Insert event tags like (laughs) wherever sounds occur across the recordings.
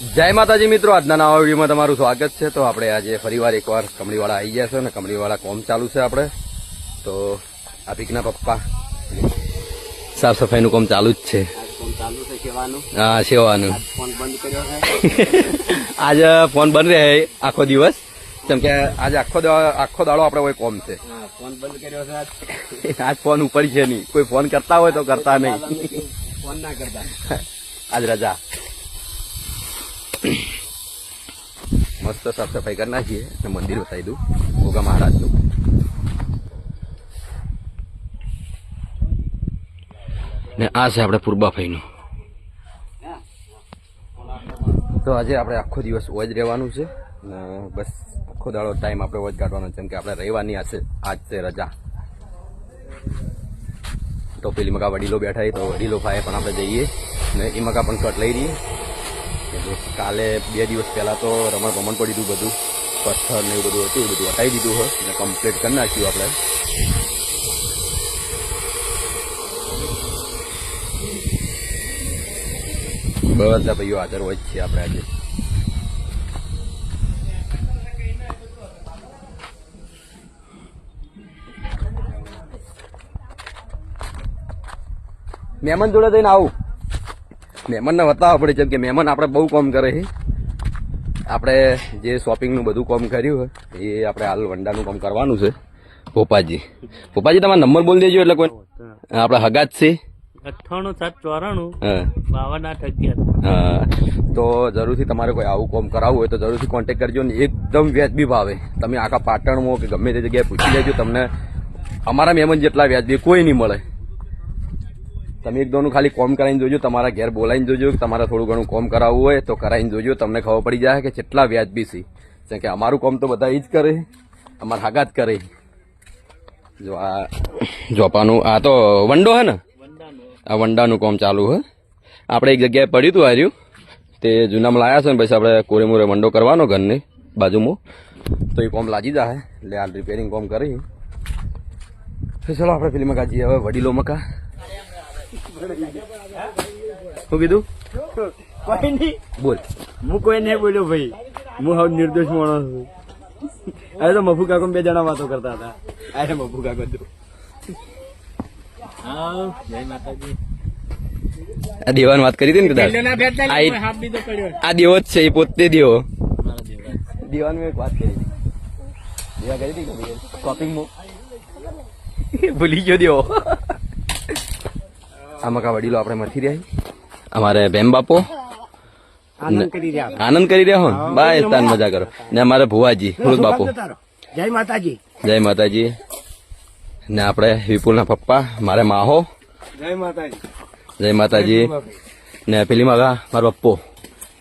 જય માતાજી મિત્રો આજના નવા વિડીયોમાં તમારું સ્વાગત છે. તો આપણે આજે ફરીવાર એકવાર કમળીવાળા આવી ગયા છે અને કમળીવાળા કોમ ચાલુ છે આપણે. તો આ પીકના પપ્પા. સાફ સફાઈનું કોમ ચાલુ જ છે. હા સેવાનું. (laughs) આજે ફોન બંધ રહે આખો દિવસ. કેમ કે આજે આખો આખો દાડો આપણે કોઈ કોમ છે. ફોન બંધ કર્યો છે આજ. (laughs) આજ ફોન ઉપર છે નહીં. કોઈ ફોન કરતા હોય તો કરતા નહીં. ફોન ના કરતા. (laughs) આજ રજા. મસ્ત સાફ સફાઈ કરી નાખીએ અને મંદિર બતાવી દઉં. ભોગા મહારાજનું ને. આ છે આપણે પૂર્બાભાઈનું. તો આજે આપણે આખો દિવસ ઓજ રહેવાનું છે. બસ આખો દાડો ટાઈમ આપણે ઓજ કાઢવાનો છે. કે આપણે રહેવાની આ આજ છે રજા. તો પેલી મકા વડીલો બેઠા તો વડીલો ભાઈ પણ આપણે જઈએ. ને એ મકા પણ કટ લઈ રહીએ કાલે બે દિવસ પહેલા તો રમણ ભમણ પડી દીધું બધું. પથ્થર ને એવું બધું હતું, એ બધું હટાવી દીધું હોય અને કમ્પ્લીટ કરી નાખ્યું આપણે. બધા ભાઈઓ હાજર હોય જ છે આપણે આજે. મહેમાન જોડે જઈને આવું. મહેમાનને બતાવવા પડે જેમ કે મહેમાન આપણે બહુ કોમ કરે છે. આપણે જે શોપિંગનું બધું કોમ કર્યું હોય એ આપણે હાલ વંડાનું કામ કરવાનું છે. પોપાજી પોપાજી તમારો નંબર બોલી દેજો એટલે કોઈ આપણે હગાત છે. અઠ્ઠાણું સાત ચોરાણું બાવન આઠ અગિયાર. તો જરૂરથી તમારે કોઈ આવું કોમ કરાવવું હોય તો જરૂરથી કોન્ટેક્ટ કરજો ને એકદમ વ્યાજબી ભાવે. તમે આખા પાટણમાં કે ગમે તે જગ્યાએ પૂછી લેજો તમને અમારા મહેમાન જેટલા વ્યાજબી કોઈ નહીં મળે. તમે એક દોનું ખાલી કોમ કરાવીને જોજો, તમારા ઘેર બોલાવીને જોજો, તમારે થોડું ઘણું કોમ કરાવવું હોય તો કરાવીને જોજો, તમને ખબર પડી જાય કે કેટલા વ્યાજબી છે. જેમ કે અમારું કોમ તો બધા એ જ કરે, અમારા હાગાત કરે. જો આ જોપાનું આ તો વંડો હે ને? આ વંડાનું કોમ ચાલુ હે. આપણે એક જગ્યાએ પડ્યું હતું હાર્યું તે જૂનામાં લાયા છે ને, પછી આપણે કોરે મોરે વંડો કરવાનો ઘરની બાજુમાં. તો એ કોમ લાગી જાય એટલે આ રિપેરિંગ કોમ કરી. ચલો, આપણે ફિલ્મ કાજીએ હવે વડીલો મકા શું કીધું? કોઈ નહીં. બોલ. હું કોઈ નહીં બોલ્યો ભાઈ. હું હવે નિર્દોષ માણસ છું. અરે તો મફુ કાકો બે જણા વાતો કરતા હતા. અરે મફુ કાકો તું. જય માતાજી. આ દેવાની વાત કરી હતી ને કદાચ? આ દેવો જ છે એ પોતે દેવો. દેવાની મેં એક વાત કરી. દેવા કરી હતી શોપિંગમાં ભૂલી ગયો દેવો. આ મકા વડીલો આપણે મથી રહ્યા અમારે ભેમ બાપો. આનંદ કરી રહ્યા આનંદ કરી રહ્યા હો બાય તાન મજા કરો. ને અમારે ભુવાજી વૃદ્ધ બાપુ. જય માતાજી. જય માતાજી. ને આપણે વિપુલના પપ્પા મારે માહો. જય માતાજી. જય માતાજી. ને પેલી માગા મારો પપ્પો.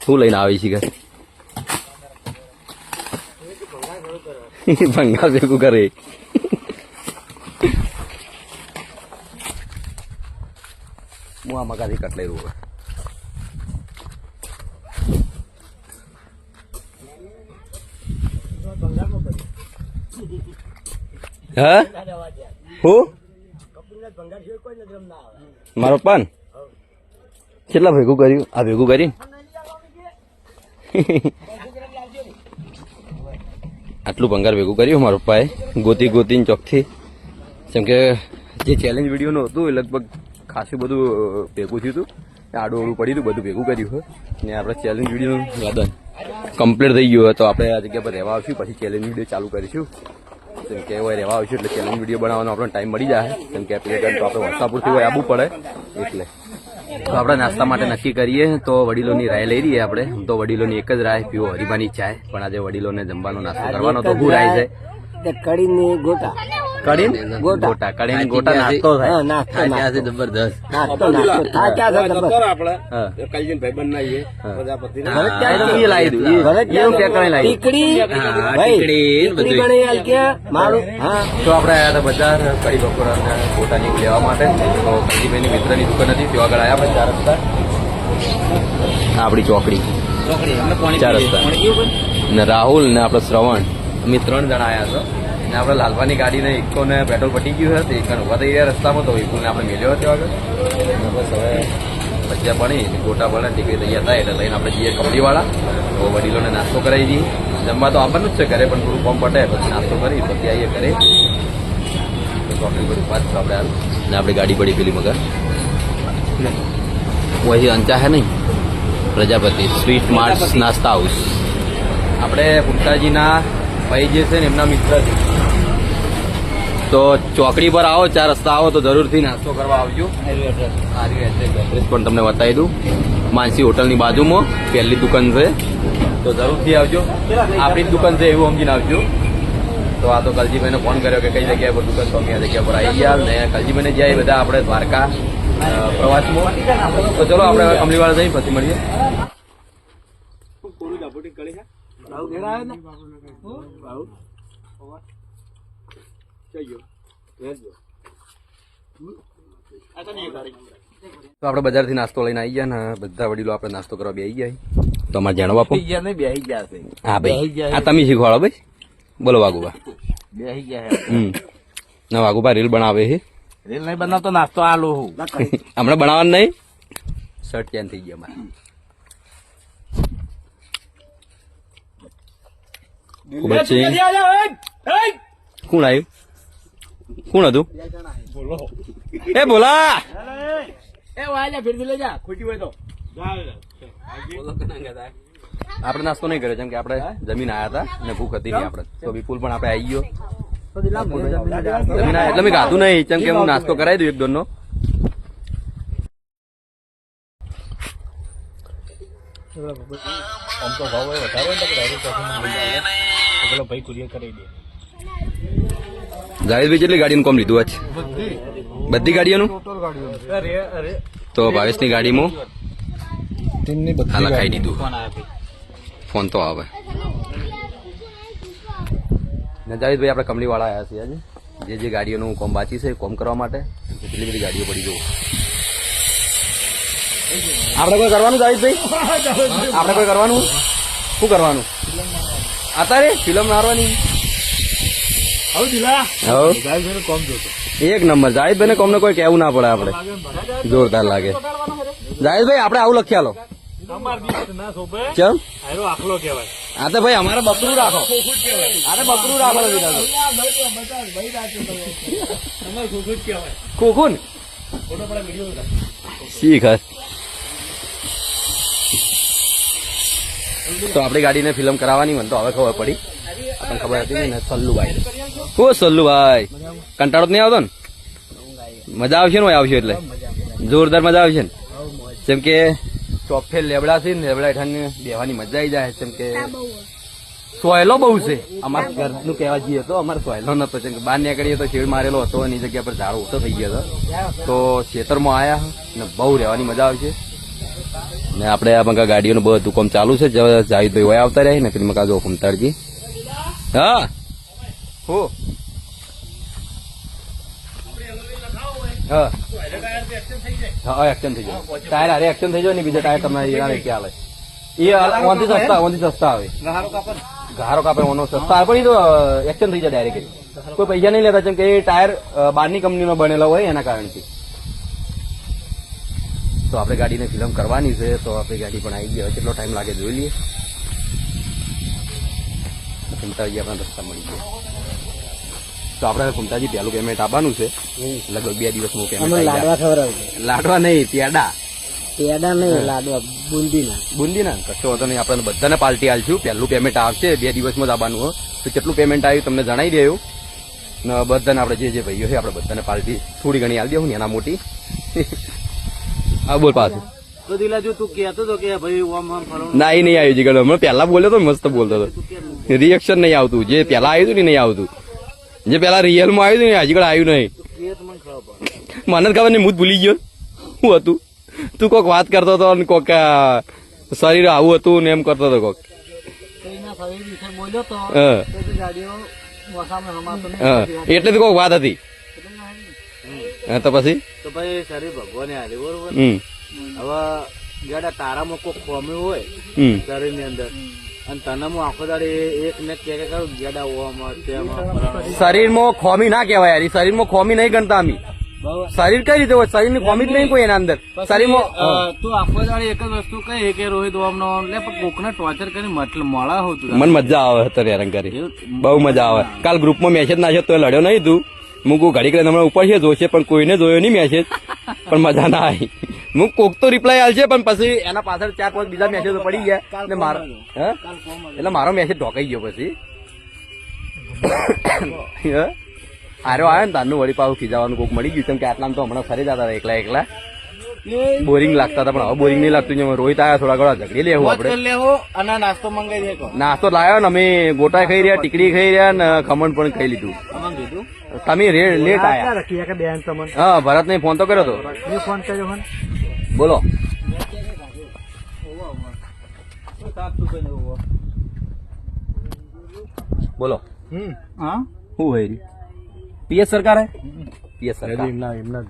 શું લઈને આવી છે ઘર? (laughs) ભંગા ભેગું કરે. હું આ મગાથી કટ લઈ રહ્યો હા હું મારો પણ કેટલા ભેગું કર્યું? આ ભેગું કરી (laughs) આટલું ભંગાર ભેગું કર્યું મારો પપ્પાએ ગોતી ગોતીને ચોકથી. જેમ કે જે ચેલેન્જ વિડીયોનું હતું એ લગભગ ખાસું બધું ભેગું થયું હતું. આડું અડું પડ્યું હતું બધું ભેગું કર્યું હોય ને આપણે ચેલેન્જ વિડીયોનું યાદ કમ્પ્લીટ થઈ ગયું હોય તો આપણે આ જગ્યા પર રહેવા આવશું પછી ચેલેન્જ વીડિયો ચાલુ કરીશું. જેમ કે હોય રહેવા આવશું એટલે ચેલેન્જ વીડિયો બનાવવાનો આપણને ટાઈમ મળી જાય. કેમ કે એપ્લિકેશન તો આપણે વસાપુરથી હોય આવવું પડે. એટલે. તો આપણે નાસ્તા માટે નક્કી કરીએ તો વડીલોની રાય લઈ રહીએ આપણે. આમ તો વડીલોની એક જ રાય પીવો હરીબાની ચાય. પણ આજે વડીલોને જમવાનો નાસ્તો કરવાનો તો હું રાય છે. કડી ની ગોટા. કડીન? ગોટા. કડીન ગોટા થાય. જબરદસ્ત ભાઈબંધ ના પ્રજાપતિ તો એ લાવી દઉં. એ- એવું ક્યાં કઈ લાવી દઉં. ટીકડી? હા, ભાઈ, ટીકડી, બધું. ટીકડી હાલ કે મારું? હા. તો આપણે આવ્યા હતા બજાર કડી બપોરના ગોટાની લેવા માટે. તો કડીભાઈની મિત્રની દુકાન હતી ત્યાં આગળ આવ્યા બજાર ચાર રસ્તા. આપણી ચોકડી. ચોકડી ચાર રસ્તા. ને રાહુલ ને આપણે શ્રવણ. અમે ત્રણ જણા આવ્યા હતા અને આપણે લાલવાની ગાડીને ઇકો ને પેટ્રોલ પટી ગયું હતું એક ઊભા થઈ ગયા રસ્તામાં તો ઇકોને આપણે મેળ્યો હતો આગળ. બસ હવે બચ્ચા ભણી ગોટા ભણે ટીકડી તૈયાર થાય એટલે લઈને આપણે જઈએ કપડીવાળા તો વડીલોને નાસ્તો કરાવી દઈએ. જમવા તો આવવાનું જ છે. ઘરે પણ થોડું કોમ પટે. પછી નાસ્તો કરી પછી આવીએ ઘરે. ચોકડી બધી પાછું આપણે હાલ. ને આપણી ગાડી પડી પેલી મગર. અહીં અંચા હે નહીં? Prajapati sweet mart Nasta house. આપણે પુંતાજીના ભાઈ જે છે ને એમના મિત્ર છે. તો ચોકડી પર આવો ચાર રસ્તા આવો તો જરૂરથી નાસ્તો કરવા આવજો. એડ્રેસ પણ તમને બતાવી દઉં. માનસી હોટલની બાજુમાં પહેલી દુકાન છે. તો જરૂરથી આવજો. આપણી જ દુકાન છે એવું સમજીને આવજો. તો આ તો કલજીભાઈને ફોન કર્યો કે કઈ જગ્યા પર દુકાન સ્વામી આ જગ્યા પર આવી ગયા. ને કલજીભાઈને જાય બધા આપણે દ્વારકા પ્રવાસમાં. તો ચલો આપણે અમલીવાળા જઈએ પછી મળીએ. તો આપણે બજારથી નાસ્તો લઈને આવી ગયા ને બધા વડીલો આપણે નાસ્તો કરવા બેસી ગયા તો અમારે જાણવા આપો બેહી ગયા છે. હા ભાઈ. આ તમે શીખવાડો ભાઈ. બોલો વાગુબા બેસી ગયા હમ. ના વાગુબા રીલ બનાવે છે. રીલ નહીં બનાવતો નાસ્તો આલો હું. (laughs) હમણાં બનાવવાનું નહીં? શર્ટ ચેન્જ થઈ ગયા અમારે ખૂબ જ છે. કોણ આવ્યું કોણ હતું એ બોલા એ વાયલા ફેરવી લઈ જા ખોટી હોય તો આપણે નાસ્તો નહીં કર્યો જેમ કે આપણે જમીન આયા હતા ને ભૂખ હતી નહીં આપણે. તો વિપુલ પણ આપણે આવી ગયો. જમીન એટલે મેં ખાધું નહીં જેમ કે હું નાસ્તો કરાવી દઉં એક દોનનો. જાવેદભાઈ કેટલી ગાડીનું કોમ લીધું આજ? બધી. ગાડીઓનું? તો ભાવેશની ગાડીમાં? હા ખાઈ દીધું ફોન તો આવે. ને ભાઈ આપણે કંપનીવાળા આવ્યા છીએ આજે. જે જે ગાડીઓનું કોમ બાકી છે કોમ કરવા માટે કેટલી બધી ગાડીઓ પડી જવું. આપણે કોઈ કરવાનું જાવેદભાઈ આપણે કોઈ કરવાનું? શું કરવાનું? અત્યારે ફિલ્મ મારવાની એક નંબર જાહિદભાઈ ને કોમને કોઈ કેવું ના પડે આપણે. જોરદાર લાગે. જાહિદભાઈ આપણે આવું લખ્યા લો ચમ હા તો ભાઈ અમારે બકરું રાખો. અરે બકરું રાખો ખોખું શીખ તો આપણી ગાડીને ફિલ્મ કરાવવાની મને તો હવે ખબર પડી. આપણને ખબર હતી ને સલ્લુભાઈ. ઓ સલ્લુભાઈ? કંટાળો તો નહીં આવતો ને? મજા આવશે ને આવશે એટલે? જોરદાર મજા આવશે ને? જેમ કે ચોફે લેબડા છે ને, લેબડા હેઠળ બેવાની મજા આવી જાય જેમ કે સોયલો બહુ છે. અમારા ઘરનું કહેવા જઈએ તો અમારે સોયલો નતો. કે બહાર નીકળીએ તો શેડ મારેલો હતો એની જગ્યા પર ઝાડ ઓછો થઈ ગયો હતો. તો ખેતરમાં આવ્યા ને બહુ રહેવાની મજા આવશે. ને આપણે આ મગા ગાડીઓનું બધું કામ ચાલુ છે. જ- જાહિદભાઈ વયા આવતા રહે ને. મકા જો ફૂમતારજી હા. હો. એક્શન થઈ જાય ટાયર હારે એક્શન થઈ જાય ને બીજા ટાયર ક્યાં આવે એ ઓનથી સસ્તા ઓનથી સસ્તા આવે. ઘારો કાપે ઓનો સસ્તા આવે. પણ એ તો એક્શન થઈ જાય ડાયરેક્ટ કોઈ પૈસા નહીં લેતા. જેમ કે એ ટાયર બહારની કંપનીનો બનેલો હોય એના કારણથી. તો આપણે ગાડીને ફિલ્મ કરવાની છે તો આપણી ગાડી પણ આવી ગઈ. હવે કેટલો ટાઈમ લાગે જોઈ લઈએ. કુમતાજી આપણા રસ્તા મળી ગયા. તો આપણે કુમતાજી પહેલું પેમેન્ટ આપવાનું છે. લગભગ બે દિવસનું પેમેન્ટ લાડવા નહીં પેડા. પેડા નહીં લાડવા. બુંદીના. બુંદીના? કશો વાંધો નહીં આપણે બધાને પાર્ટી આલશું. પહેલું પેમેન્ટ આવશે બે દિવસમાં જ આવવાનું તો કેટલું પેમેન્ટ આવ્યું તમને જણાવી દેવું ને બધાને આપણે જે જે ભાઈઓ છે આપણે બધાને પાર્ટી થોડી ઘણી આલી દેવું ને એના મોટી. હા બોલ પાછું. તો દિલાજુ તું કહેતો તો કે ભાઈ ઓમ આમ ફરવાનું ના એ નહીં આવ્યું જીગર. હમણાં પહેલા બોલ્યો તો મસ્ત બોલતો હતો. રિએક્શન નહીં આવતું. જે પહેલા આવ્યું હતું ને નહીં આવતું. જે પહેલા રિયલમાં આવ્યું હતું ને હજી આવ્યું નહીં. મને ખબર નહીં હું ભૂલી ગયો. શું હતું? તું કોક વાત કરતો હતો ને કોક શરીર આવું હતું ને એમ કરતો હતો કોક. એટલે તો કોક વાત હતી. તો પછી? તો ભાઈ શરીર ભગવાને હારે બરોબર? હવે ગાડા તારામાં કોઈ ખોમ્યું હોય શરીરની અંદર. અને તને હું આખો દાડે એક ને કે કરું ગેડા ઓમાં શરીરમાં ખોમી ના કહેવાય યાર શરીરમાં ખોમી નહીં ગણતા અમે. શરીર કઈ રીતે હોય? શરીરની ખોમી જ નહીં કોઈ એના અંદર. શરીરમાં તું આખો દાડી એક જ વસ્તુ કહે કે રોહિત ઓમનો ને એટલે પણ કોકને ટોર્ચર કરી મતલબ મોડા હોતું મને મજા આવે અત્યારે હેરાન કરી. બહુ મજા આવે. કાલ ગ્રુપમાં મેસેજ નાખ્યો તો લડ્યો નહીં તું. હું ઘડી કરીને હમણાં ઉપર છે જોશે પણ કોઈને જોયો નહીં મેસેજ પણ મજા ના આવી. હું કોક તો રિપ્લાય આવશે પણ પછી એના પાછળ ચાર પાંચ બીજા મેસેજ પડી ગયા. ને મારો. એટલે મારો મેસેજ ઢોકાઈ ગયો પછી? આરો આવ્યો ને તારનું વળી પાછું ખીજાવાનું કોક મળી ગયું કેમ કે આટલામાં તો હમણાં ફરી જતા હતા એકલા એકલા. બોરિંગ લાગતા હતા પણ હવે બોરિંગ નહીં લાગતું રોહિત આવ્યા થોડા ઘણા ઝઘડી લેવું આપણે. લેવો અને નાસ્તો મંગાવી નાસ્તો લાવ્યો ને અમે ગોટા ખાઈ રહ્યા ટીકડી ખાઈ રહ્યા ને ખમણ પણ ખાઈ લીધું. તમે લેટ આયા. કે બેન તમને. હા ભરત ને ફોન તો કર્યો તો. મેં ફોન કર્યો બોલો. બોલો. હમ. હા? શું હોય પીએસ સરકાર? હે પીએસ સરકાર. એમના એમના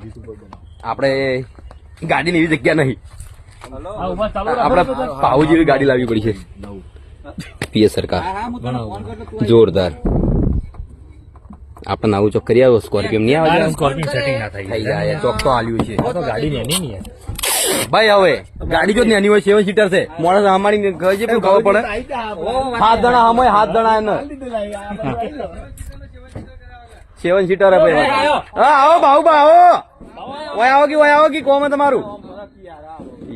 આપણે ગાડીની એવી જગ્યા નહીં. આપણે પાઉ જેવી ગાડી લાવવી પડી છે. પીએસ સરકાર. જોરદાર. આપણે આવું ચોક કરી આવ્યો સ્કોર્પિયો નહીં આવે? સ્કોર્પિયો સેટિંગ ના થઈ જાય ચોક તો આલ્યું છે. તો ગાડી નેની નહીં ભાઈ હવે ગાડી જો નેની હોય સેવન સીટર છે. માણસ અમારી ઘર છે પણ ખબર પડે? હાથ દણા આમ હાથ દણા એને. સેવન સીટર હે ભાઈ હા આવો ભાઉ બા આવો. ઓય આવો કે ઓય આવો કે કોમ હે તમારું?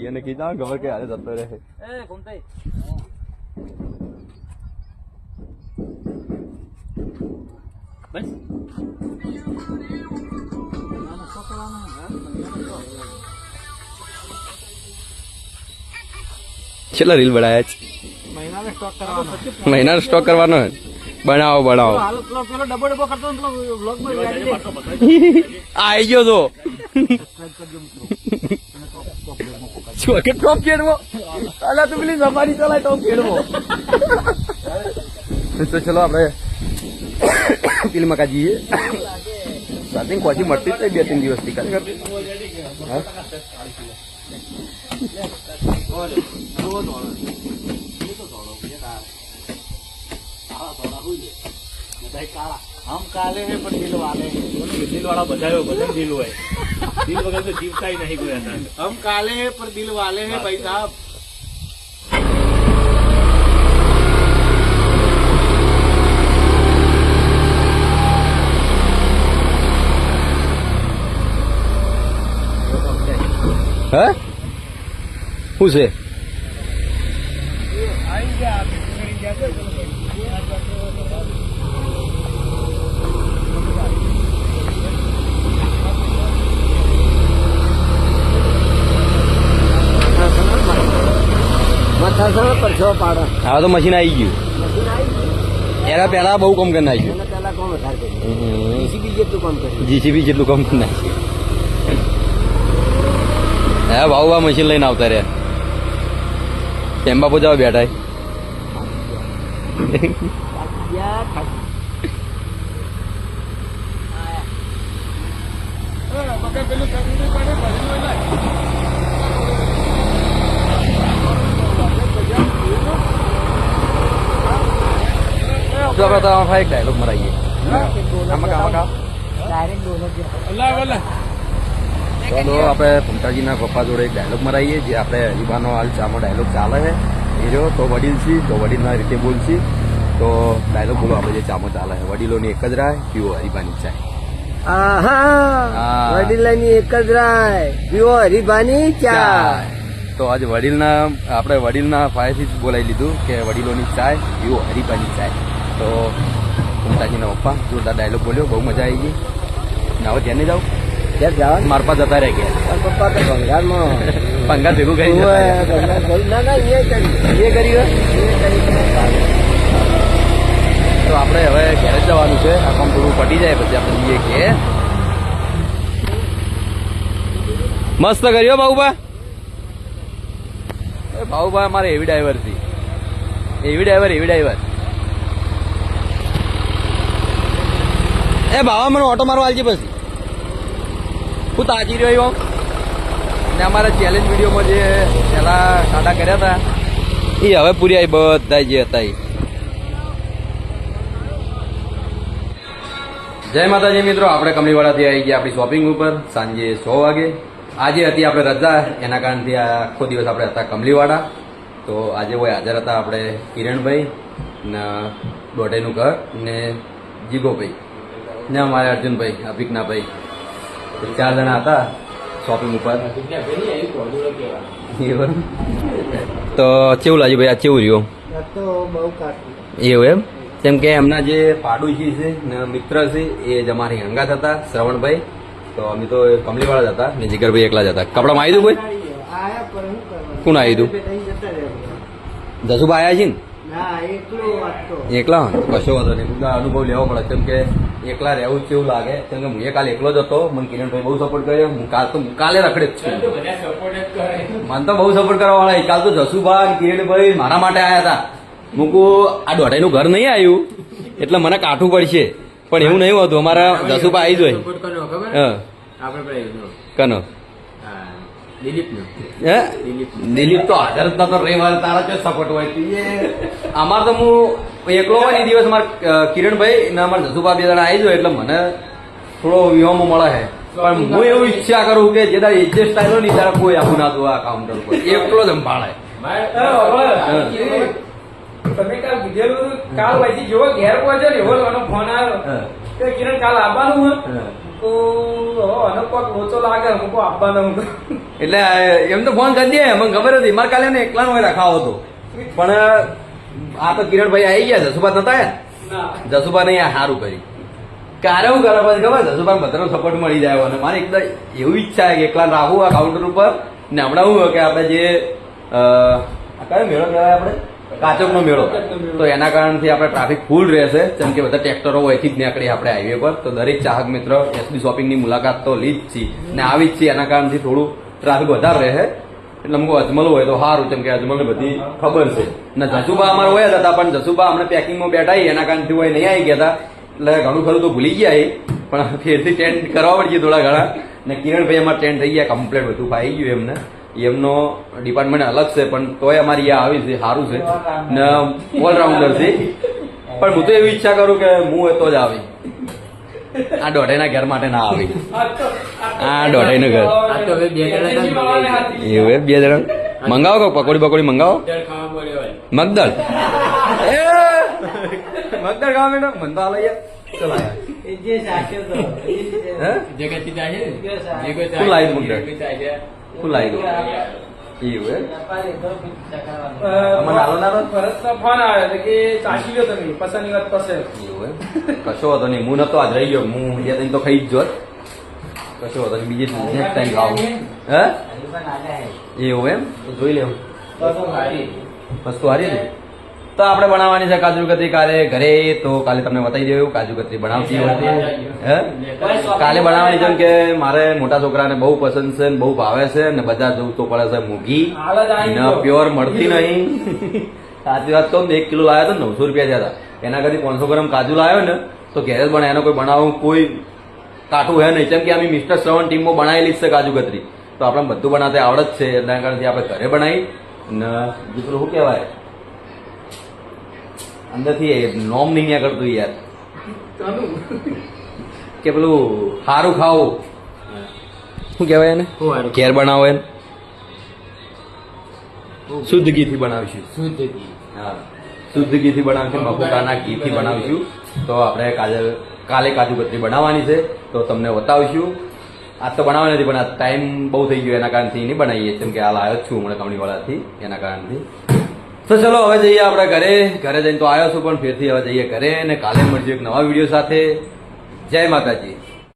એને કીધા ખબર કે હારે જતો રહે એ, ઘૂમતાઈ. બસ. છેલ્લા રીલ બનાયા છે? મહિનાનો સ્ટોક કરવાનો. મહિનાનો સ્ટોક કરવાનો હે બનાવો બનાવો. આઈ ગયો તો. કે ટોપ ખેડવો? અલા તું પેલી સફારી ચલાય ટોપ ખેડવો? (laughs) તો ચલો આપણે પેલી મકા જઈએ સાથે કોચી મળતી જ બે ત્રણ દિવસથી હમ કાલે. હે? પણ દિલ વાલે દિલ વાળા બધા બધા દિલ હોય દિલ વગર તો જીવતા નહીં કોઈ હમ કાલે હે પણ દિલ વાલે હે ભાઈ સાहब હે? શું છે? હવે તો મશીન આવી ગયું. એના પહેલા બહુ કામ કરી નાખ્યું. જીસીબી જેટલું કામ કરી નાખ્યું. હે ભાવ આ મશીન લઈને આવતા રહ્યા. બાપુ જવા બેઠા? તો આપણે તો એક ડાયલોગ મરાઈએ? આમાં બોલો કા? તો આપણે પંતાજીના પપ્પા જોડે એક ડાયલોગ મરાઈએ જે આપણે હરીબાનો હાલ ચામો ડાયલોગ ચાલે છે. એ રહ્યો તો વડીલ છી તો વડીલના રીતે બોલશી. તો ડાયલોગ બોલો આપણે જે ચામો ચાલે છે. વડીલોની એક જ રાય પીવો હરીબાની ચાય. આહા! હા. વડીલાની એક જ રાય પીવો હરીબાની ચા તો આજે વડીલના આપણે વડીલના પાસેથી બોલાવી લીધું કે વડીલોની ચાય પીવો હરીબાની ચાય. તો પંતાજીના પપ્પા જોરદાર ડાયલોગ બોલ્યો બહુ મજા આવી ગઈ. ને હવે ધ્યાને જાઓ. ક્યાં જવાનું મારા પાસે જતા રહી ગયા પપ્પા તો ભંગારમાં. પંગા ભેગું કરી. ભંગાર ના ના એ કરી. એ કર્યું તો આપણે હવે ઘેર જ જવાનું છે. આ કામ થોડું પટી જાય પછી આપણે જઈએ કે મસ્ત કર્યો એ બાબુબા અમારે એવી ડ્રાઈવરથી એવી ડ્રાઈવર એવી ડ્રાઈવર. એ બાવા મને ઓટો મારવા આલજે પછી. હું તાજી રહ્યો ને અમારા ચેલેન્જ વિડીયોમાં જે પેલા ખાડા કર્યા હતા, એ હવે પૂરી આવી બધા જે હતા એ. જય માતાજી મિત્રો, આપણે કમલીવાળાથી આવી ગયા આપણી શોપિંગ ઉપર, સાંજે છ વાગે. આજે હતી આપણે રજા, એના કારણથી આખો દિવસ આપણે હતા કમલીવાળા તો આજે કોઈ હાજર હતા આપણે કિરણભાઈ ને દોઢેનું ઘર ને જીગોભાઈ ને અમારે અર્જુનભાઈ, અભિકનાભાઈ. તો ચાર જણા હતા શોપિંગ ઉપર. તો કેવું લાગ્યું ભાઈ? આ કેવું રહ્યું? એવું એમ? કેમ કે એમના જે પાડોશી છે ને મિત્ર છે એ જ અમારી હંગાત હતા શ્રવણભાઈ. તો અમે તો કમલીવાળા જ હતા ને જીગરભાઈ એકલા જ હતા. કપડામાં આવી દઉં ભાઈ કોણ આવી દઉં? જસુભા આવ્યા છે ને? એકલા કશો વાંધો નહીં. બધા અનુભવ લેવો પડે. કેમ કે એકલા રહેવું જ કેવું લાગે. કેમ કે હું એ કાલે એકલો જ હતો. મને કિરણભાઈ બહુ સપોર્ટ કર્યો. હું કાલ તો કાલે રખડે જ છું. બધા સપોર્ટ જ કરે. મને તો બહુ સપોર્ટ કરવા વાળા કાલ તો જસુભાઈ કિરણભાઈ મારા માટે આવ્યા હતા. મૂકું આ દોઢાઈનું ઘર નહીં આવ્યું. એટલે મને કાઠું પડશે. પણ એવું નહીં હોતું. અમારા જસુભાઈ આવી જોઈએ હા. કનો? દિલીપ તો હાજર જ નતો રવિવાર તારા જો સપોર્ટ હોય તું અમાર તો હું એકલો હોય ને એ દિવસ મારા કિરણભાઈ ને અમારા જસુભા બે જણા આવી જાય એટલે મને થોડો વિહોમો મળે છે પણ હું એવું ઈચ્છા કરું કે જે તારે એડજસ્ટ થાય ને તારે કોઈ આવું ના દો આ કાઉન્ટર પર એકલો જ સંભાળે. તમે કાલ કીધેલું કાલ પછી જોવો ઘેર પહોંચે ને એવો ફોન આવ્યો. કિરણ કાલ આવવાનું હોય હા. હું એટલે એમ તો ફોન કરી દે મને ખબર હતી. મારે કાલે એકલા નો રખાવો હતો પણ આ તો કિરણભાઈ આવી ગયા જસુભા નતા જસુભા નહીં સારું કર્યું. કારે હું કરે પછી ખબર જસુભા બધાનો સપોર્ટ મળી જાય અને મારે એકદમ એવી ઈચ્છા છે કે એકલા રાખવું આ કાઉન્ટર ઉપર. ને હમણાં શું કે આપણે જે આ કયો મેળો કહેવાય આપણે? કાચકનો મેળો. તો એના કારણથી આપણે ટ્રાફિક ફૂલ રહેશે. જેમ કે બધા ટ્રેક્ટરો અહીંથી જ નીકળી આપણે હાઈવે પર. તો દરેક ચાહક મિત્ર એસબી શોપિંગની મુલાકાત તો લી જ છીએ ને આવી જ છીએ એના કારણથી થોડું ટ્રાફિક વધારે રહે. એટલે અમુક અજમલ હોય તો સારું કેમ કે અજમલને બધી ખબર છે. ને જસુબા અમારે હોય જ હતા પણ જસુબા અમને પેકિંગમાં બેઠા એના કારણથી હોય નહીં આવી ગયા હતા એટલે ઘણું ખરું તો ભૂલી ગયા એ પણ ફેરથી ટેન્ટ કરવા પડશે થોડા ઘણા. ને કિરણભાઈ અમારે ટેન્ટ થઈ ગયા. કમ્પ્લેટ બધું ફાઈ ગયું એમને. એમનો ડિપાર્ટમેન્ટ અલગ છે પણ તોય અમારી આ આવી છે સારું છે. ને ઓલરાઉન્ડર છે. પણ હું તો એવી ઈચ્છા કરું કે હું એ તો જ આવી. આ દોઢેના ઘર માટે ના આવી. આ દોઢાઈનું ઘર. એવું બે જણા મંગાવો કહો પકોડી પકોડી મંગાવો? ખાવા મગદળ. (laughs) એ! મગદળ ખાવા મેડમ મન તો હાલ ચલો હે? જે કોઈ શું લાવ્યું મુંડળ? જે કોઈ જાય છે. ગયું લાવી એવું એમ? મને હાલો ના? ભરતનો ફોન આવ્યો કે ચાખી લો તમે પસંદની વાત પસે એવું એમ? કશો હતો નહીં હું નતો આજ રહી ગયો. હું બે ત્રણ તો ખાઈ જ જોત. કશો હતો નહીં બીજી નેક્સ્ટ ટાઈમ ખાવું હે? એવું એમ? તો જોઈ લેવું. વસ્તુ હારી. ને તો આપણે બનાવવાની છે કાજુ કતરી કાલે ઘરે તો કાલે તમને બતાવી દેવું કાજુ કતરી બનાવતી હતી કાલે બનાવવાની છે કે મારે મોટા છોકરાને બહુ પસંદ છે ને બહુ ભાવે છે ને બધા જોતો તો પડે છે મૂકી ને. પ્યોર મળતી નહીં. સાચી વાત કહું એક કિલો લાવ્યો તો નવસો રૂપિયા થયા હતા. એના કરતી પાંચસો ગ્રામ કાજુ લાવ્યો ને તો ઘેર પણ એનો કોઈ બનાવવું કોઈ કાઠું હે નહીં. કેમ કે અમે મિસ્ટર શ્રવણ ટીમમાં બનાવેલી છે કાજુ કતરી. તો આપણે બધું બનાવતા આવડત છે. એના કારણથી આપણે ઘરે બનાવી ને બીજું શું કહેવાય? અંદરથી નોમ નહીં ન્યા કરતું યાર. કે પેલું સારું ખાવું. શું કહેવાય એને? ઘેર બનાવો એને. શુદ્ધ ઘીથી બનાવીશું. હા. શુદ્ધ ઘીથી બનાવીશું મફુકાના ઘીથી બનાવીશું. તો આપણે કાલે કાલે કાજુ કતરી બનાવવાની છે. તો તમને બતાવીશું આજ તો બનાવવાની નથી પણ આ ટાઈમ બહુ થઈ ગયો એના કારણથી નહીં બનાવીએ. કેમ કે હાલ આવ્યો જ છું હમણાં કંપનીવાળાથી એના કારણથી. તો ચલો, હવે જઈએ આપણે ઘરે. ઘરે જઈને તો આવ્યો છું પણ ફેરથી હવે જઈએ ઘરે અને કાલે મળજો એક નવા વીડિયો સાથે. જય માતાજી.